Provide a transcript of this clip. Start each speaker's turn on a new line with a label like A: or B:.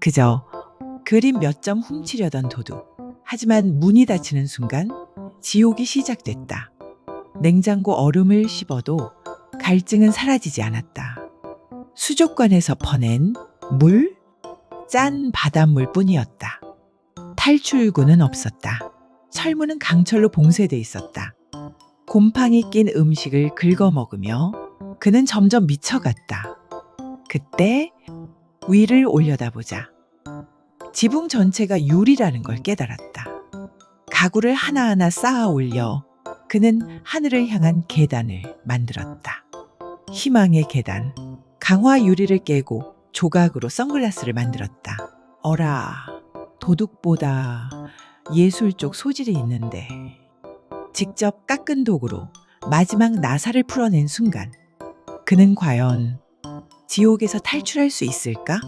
A: 그저 그림 몇 점 훔치려던 도둑. 하지만 문이 닫히는 순간 지옥이 시작됐다. 냉장고 얼음을 씹어도 갈증은 사라지지 않았다. 수족관에서 퍼낸 물? 짠 바닷물 뿐이었다. 탈출구는 없었다. 철문은 강철로 봉쇄돼 있었다. 곰팡이 낀 음식을 긁어 먹으며 그는 점점 미쳐갔다. 그때 위를 올려다보자. 지붕 전체가 유리라는 걸 깨달았다. 가구를 하나하나 쌓아 올려 그는 하늘을 향한 계단을 만들었다. 희망의 계단. 강화 유리를 깨고 조각으로 선글라스를 만들었다. 어라, 도둑보다 예술 쪽 소질이 있는데. 직접 깎은 도구로 마지막 나사를 풀어낸 순간, 그는 과연 지옥에서 탈출할 수 있을까?